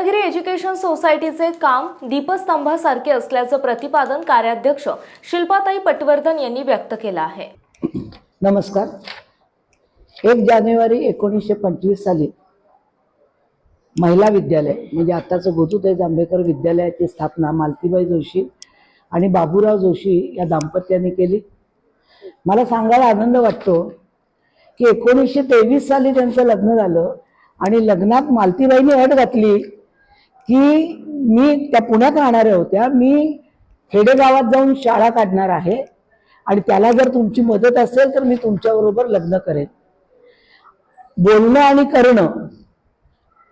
Ratnagiri education सोसायटीचे काम दीपस्तंभासारखे असल्याचं प्रतिपादन कार्याध्यक्ष शिल्पाताई पटवर्धन यांनी व्यक्त केलं आहे. नमस्कार. एक जानेवारी एकोणीसशे पंचवीस साली महिला विद्यालय म्हणजे आत्ताचं गोतुताई जांभेकर विद्यालयाची स्थापना मालतीबाई जोशी आणि बाबूराव जोशी या दाम्पत्याने केली. मला सांगायला आनंद वाटतो की एकोणीसशे तेवीस साली त्यांचं लग्न झालं आणि लग्नात मालतीबाईंनी अट घातली. की मी त्या पुण्यात राहणाऱ्या होत्या मी खेडेगावात जाऊन शाळा काढणार आहे आणि त्याला जर तुमची मदत असेल तर मी तुमच्याबरोबर लग्न करेन. बोलणं आणि करणं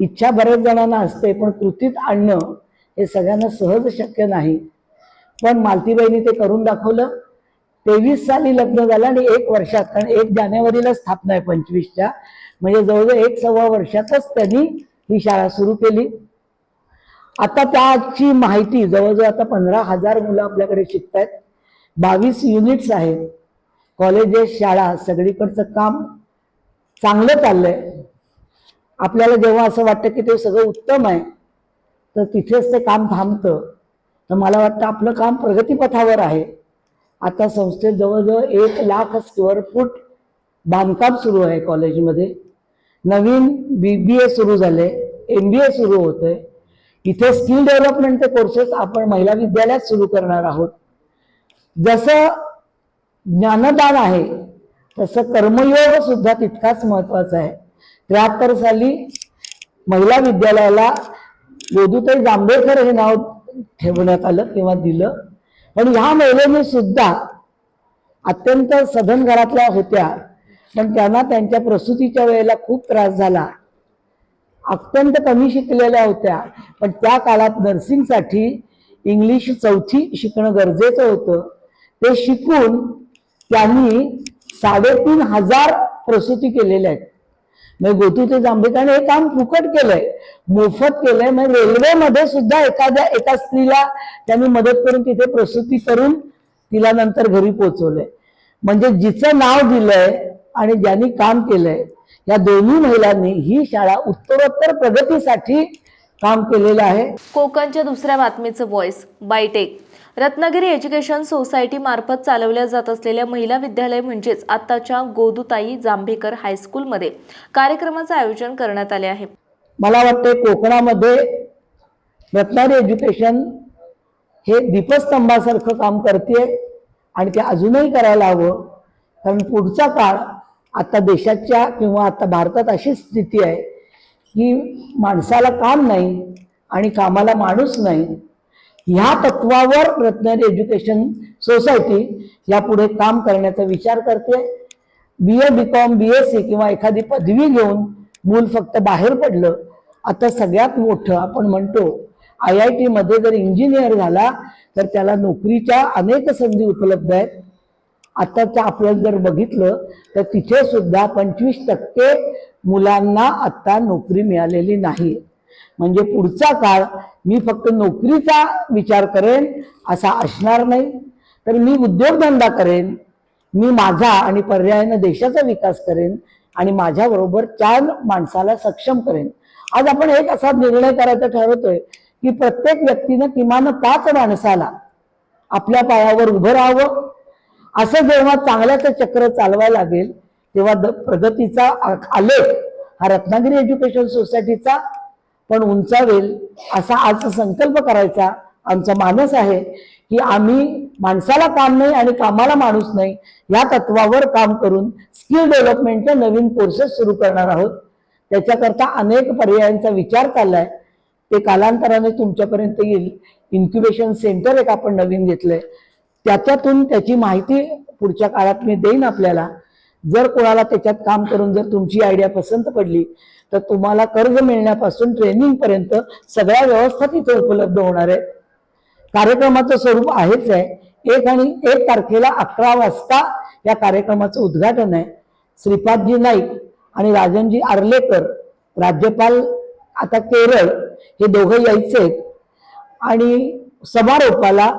इच्छा बऱ्याच जणांना असते पण कृतीत आणणं हे सगळ्यांना सहज शक्य नाही. पण मालतीबाईंनी ते करून दाखवलं. तेवीस साली लग्न झालं आणि एक वर्षात कारण एक जानेवारीला स्थापना आहे पंचवीसच्या म्हणजे जवळजवळ एक सव्वा वर्षातच त्यांनी ही शाळा सुरू केली. आता त्याची माहिती जवळजवळ आता पंधरा हजार मुलं आपल्याकडे शिकत आहेत बावीस युनिट्स आहेत. कॉलेजेस शाळा सगळीकडचं काम चांगलं चाललंय. आपल्याला जेव्हा असं वाटतं की ते सगळं उत्तम आहे तर तिथेच ते काम थांबतं. तर मला वाटतं आपलं काम प्रगतीपथावर आहे. आता संस्थेत जवळजवळ एक लाख स्क्वेअर फूट बांधकाम सुरू आहे कॉलेजमध्ये नवीन बी बी ए सुरू झाले एम बी ए सुरू होतं आहे इथे स्किल डेव्हलपमेंटचे कोर्सेस आपण महिला विद्यालयात सुरू करणार आहोत. जसं ज्ञानदान आहे तसं कर्मयोग सुद्धा तितकाच महत्त्वाचा आहे. त्र्याहत्तर साली महिला विद्यालयाला गोदूताई जांभेकर हे नाव ठेवण्यात आलं किंवा दिलं. पण ह्या महिलेने सुद्धा अत्यंत सधन घरातल्या होत्या. पण त्यांना त्यांच्या प्रसूतीच्या वेळेला खूप त्रास झाला. अत्यंत कमी शिकलेल्या होत्या. पण त्या काळात नर्सिंगसाठी इंग्लिश चौथी शिकणं गरजेचं होतं. ते शिकून त्यांनी साडेतीन हजार प्रसूती केलेल्या आहेत. म्हणजे गोतुते जांभेकरांनी हे काम फुकट केलंय मोफत केलंय. म्हणजे रेल्वेमध्ये सुद्धा एखाद्या एका स्त्रीला त्यांनी मदत करून तिथे प्रसूती करून तिला नंतर घरी पोहोचवलंय. म्हणजे जिचं नाव दिलंय आणि ज्यांनी काम केलंय या दोन्ही महिलांनी ही शाळा उत्तरोत्तर प्रगतीसाठी काम केलेलं आहे. कोकणच्या दुसऱ्या बातमीचं व्हॉइस बायटेक रत्नागिरी एज्युकेशन सोसायटी मार्फत चालवल्या जात असलेल्या महिला विद्यालय म्हणजेच आत्ताच्या गोदूताई जांभेकर हायस्कूलमध्ये कार्यक्रमाचं आयोजन करण्यात आले आहे. मला वाटते कोकणामध्ये रत्नागिरी एज्युकेशन हे दीपस्तंभासारखं काम करते आणि ते अजूनही करायला हवं. कारण पुढचा काळ आता देशाच्या किंवा आता भारतात अशी स्थिती आहे की माणसाला काम नाही आणि कामाला माणूस नाही. ह्या तत्वावर रत्नागिरी एज्युकेशन सोसायटी यापुढे काम करण्याचा विचार करते. B A B Com B S C किंवा एखादी पदवी घेऊन मूल फक्त बाहेर पडलं आता सगळ्यात मोठं आपण म्हणतो आय आय टीमध्ये जर इंजिनियर झाला तर त्याला नोकरीच्या अनेक संधी उपलब्ध आहेत. आताचं आपण जर बघितलं तर तिथे सुद्धा पंचवीस टक्के मुलांना आत्ता नोकरी मिळालेली नाही. म्हणजे पुढचा काळ मी फक्त नोकरीचा विचार करेन असा असणार नाही. तर मी उद्योगधंदा करेन मी माझा आणि पर्यायानं देशाचा विकास करेन आणि माझ्याबरोबर चार माणसाला सक्षम करेन. आज आपण एक असा निर्णय करायचा ठरवतोय की प्रत्येक व्यक्तीनं किमान पाच माणसाला आपल्या पायावर उभं राहावं असं जेव्हा चांगल्याचं चक्र चालवायला लागेल तेव्हा द- प्रगतीचा आलेख हा रत्नागिरी एज्युकेशन सोसायटीचा पण उंचावेल असा आज संकल्प करायचा आमचा मानस आहे की आम्ही माणसाला काम नाही आणि कामाला माणूस नाही या तत्वावर काम करून स्किल डेव्हलपमेंटचे नवीन कोर्सेस सुरू करणार आहोत. त्याच्याकरता अनेक पर्यायांचा विचार चाललाय. ते कालांतराने तुमच्यापर्यंत येईल. इन्क्युबेशन सेंटर एक आपण नवीन घेतलंय. त्याच्यातून त्याची माहिती पुढच्या काळात मी देईन आपल्याला. जर कोणाला त्याच्यात काम करून जर तुमची आयडिया पसंत पडली तर तुम्हाला कर्ज मिळण्यापासून ट्रेनिंग पर्यंत सगळ्या व्यवस्था तिथे उपलब्ध होणार आहे कार्यक्रमाचं स्वरूप आहेच आहे. एक आणि एक तारखेला अकरा वाजता या कार्यक्रमाचं उद्घाटन आहे. श्रीपादजी नाईक आणि राजनजी आर्लेकर राज्यपाल आता केरळ हे दोघं यायचे आहेत आणि समारोपाला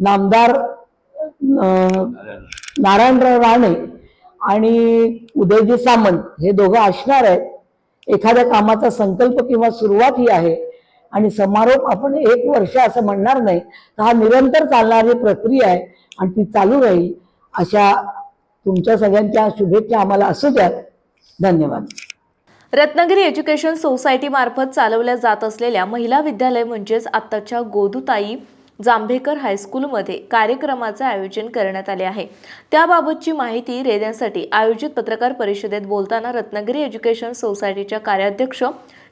नामदार नारायणराव राणे आणि उदयजी सामंत हे दोघं असणार आहेत. एखाद्या कामाचा संकल्प किंवा सुरुवात ही आहे आणि समारोप आपण एक वर्ष असं म्हणणार नाही तर हा निरंतर चालणारी प्रक्रिया आहे आणि ती चालू राहील. अशा तुमच्या सगळ्यांच्या शुभेच्छा आम्हाला असू द्यात. धन्यवाद. रत्नागिरी एज्युकेशन सोसायटी मार्फत चालवल्या जात असलेल्या महिला विद्यालय म्हणजेच आत्ताच्या गोदूताई जांभेकर हायस्कूलमध्ये कार्यक्रमाचे आयोजन करण्यात आले आहे. त्याबाबतची माहिती देण्यासाठी आयोजित पत्रकार परिषदेत बोलताना रत्नागिरी एज्युकेशन सोसायटीच्या कार्याध्यक्ष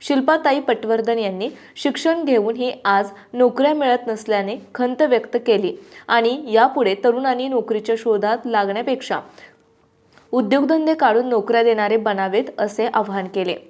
शिल्पाताई पटवर्धन यांनी शिक्षण घेऊनही आज नोकऱ्या मिळत नसल्याने खंत व्यक्त केली आणि यापुढे तरुणांनी नोकरीच्या शोधात लागण्यापेक्षा उद्योगधंदे काढून नोकऱ्या देणारे बनावेत असे आवाहन केले.